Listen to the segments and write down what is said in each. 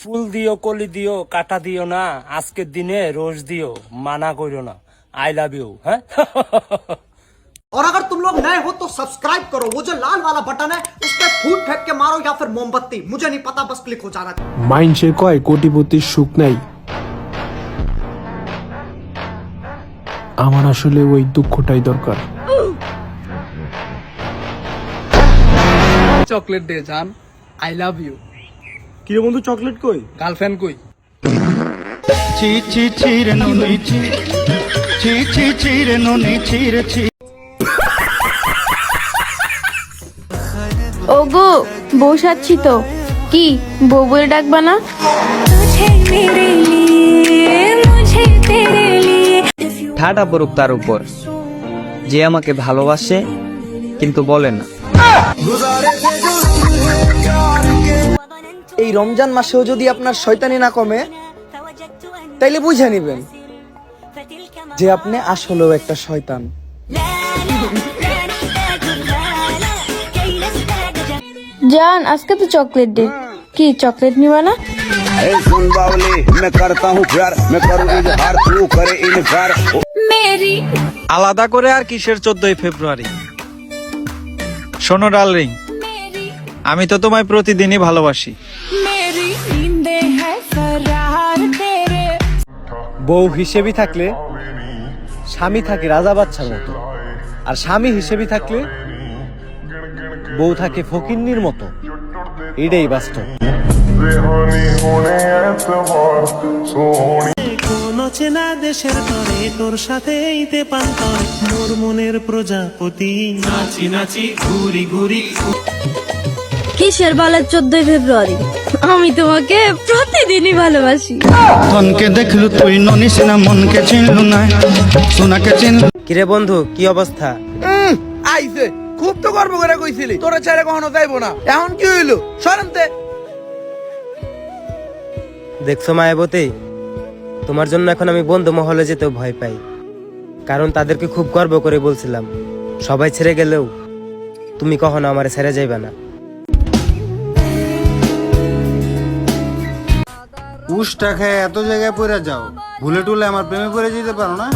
ফুল দিও কলি দিও কাটা দিও না আজকের দিনে রোজ দিও মানা করিও না আই লাভ ইউ হ্যাঁ और अगर तुम लोग नए हो तो सब्सक्राइब करो वो जो लाल वाला बटन है उस पर फूट फेंक के मारो या फिर मोमबत्ती मुझे नहीं पता बस क्लिक हो जाना चाहिए মাইনসে কয় কোটিপতির সুখ নাই আমার আসলে ওই দুঃখটাই দরকার চকলেট দিয়ে যান। আই লাভ ইউ কি রে বন্ধু চকলেট কই? গার্লফ্রেন্ড কই? চি ছি ছি রে নি চি চি চি চি রে নি চি রে ছি। ওগো বসাচ্ছি তো। কি বউ বলে ডাকবা না? ঠাটা পড়ুক তার উপর। যে আমাকে ভালোবাসে কিন্তু বলে না। এই রমজান মাসেও যদি আপনার শয়তানি না কমে তাইলে বুঝে নিবেন যে আপনি আসলেও একটা শয়তান জান আজকে তো চকলেট ডে কি চকলেট নিবা না सुन बावली मैं करता हूँ प्यार मैं करूँ इजहार तू करे इनकार मेरी আলাদা করে আর কিসের চোদ্দই ফেব্রুয়ারি শোনো ডার্লিং मेरी আমি তো তোমায় প্রতিদিনই ভালোবাসি। বউ হিসেবে থাকলে স্বামী থাকে রাজা বাচ্চার মতো। আর স্বামী হিসেবে থাকলে বউ থাকে ফকিন্নির মতো। এটাই বাস্তব। চেনা দেশের তরে তোর সাথে ইতে পান্তর। মোর মনের প্রজাপতি। নাচি নাচি ঘুরি ঘুরি। কিসের বলার চোদ্দই ফেব্রুয়ারি? আমি তোমাকে প্রতিদিনই ভালোবাসি। ধনকে দেখলু তুই ননি সিনা মনকে চিনলু না সোনাকে চিনলু কিরে বন্ধু কি অবস্থা? আইছে। খুব তো গর্ব করে কইছিলি তোরা ছেড়ে কখনো যাইবো না। এখন কি হইল? সরেনতে দেখছ মায়াবতী তোমার জন্য এখন আমি বন্ধু মহলে যেতেও ভয় পাই। কারণ তাদেরকে খুব গর্ব করে বলছিলাম সবাই ছেড়ে গেলেও তুমি কখনো আমার ছেড়ে যাইবে না। উষ্টা খেয়ে এত জায়গায় পড়ে যাও। ভুলে টুলে আমার প্রেমে পড়ে যেতে পারো না।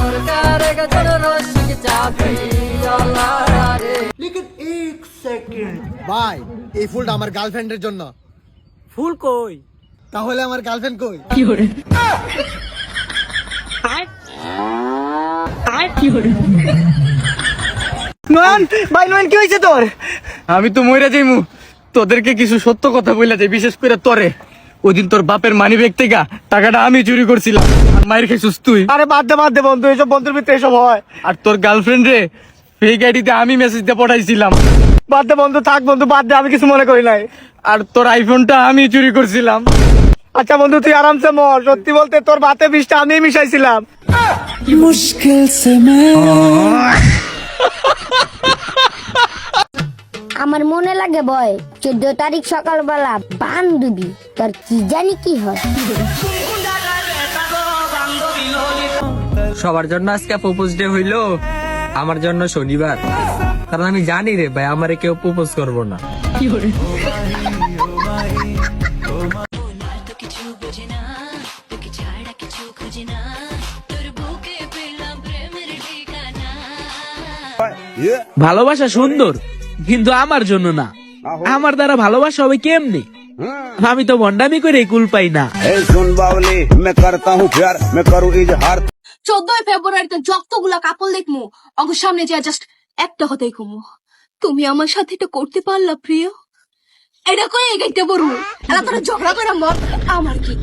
ভাই এই ফুলটা আমার গার্লফ্রেন্ডের জন্য। ফুল কই? তাহলে আমার গার্লফ্রেন্ড কই? কি করে? নয়ন ভাই নয়ন কি হয়েছে তোর? আমি তো মইরা যাইমু। তোদেরকে কিছু সত্য কথা বইলা বিশেষ করে তরে। ওই দিন তোর বাপের মানি ব্যাগ থেকে টাকাটা আমি চুরি করছিলাম। আর মায়ের খাইছিস তুই? আরে বাদ দে বাদ দে বন্ধু এসব বন্ধুর ভিতরে এসব হয়। আর তোর গার্লফ্রেন্ড রে ফেক আইডিতে আমি মেসেজ দিয়ে পাঠাইছিলাম। বাদ দে বন্ধু থাক বন্ধু বাদ দে আমি কিছু মনে করি নাই। আর তোর আইফোনটা আমি চুরি করছিলাম। আচ্ছা বন্ধু তুই আরামসে মর। সত্যি বলতে তোর বাতে বিষটা আমি মিশাইছিলাম। মুশকিল সে মে আমার মনে লাগে বয় চোদ্দ তারিখ সকালবেলা বান্ধবী তোর কি জানি কি হয়? সবার জন্য আজকে প্রপোজ ডে হইল আমার জন্য শনিবার। কারণ আমি জানি রে ভাই আমারে কেউ প্রপোজ করব না। ভালোবাসা সুন্দর। কিন্তু আমার জন্য না। আমার দ্বারা ভালোবাসা হবে কেমনে? আমি তো ভন্ডামি করে কুল পাই না। চোদ্দই ফেব্রুয়ারিতে যতগুলা কাপড় দেখমু। অঙ্ক সামনে যা জাস্ট একটা হতেই কমু তুমি আমার সাথে এটা করতে পারলা প্রিয়? এটা কই এগাইতে বলব? এরা তোরা ঝগড়া করে মত আমার কি?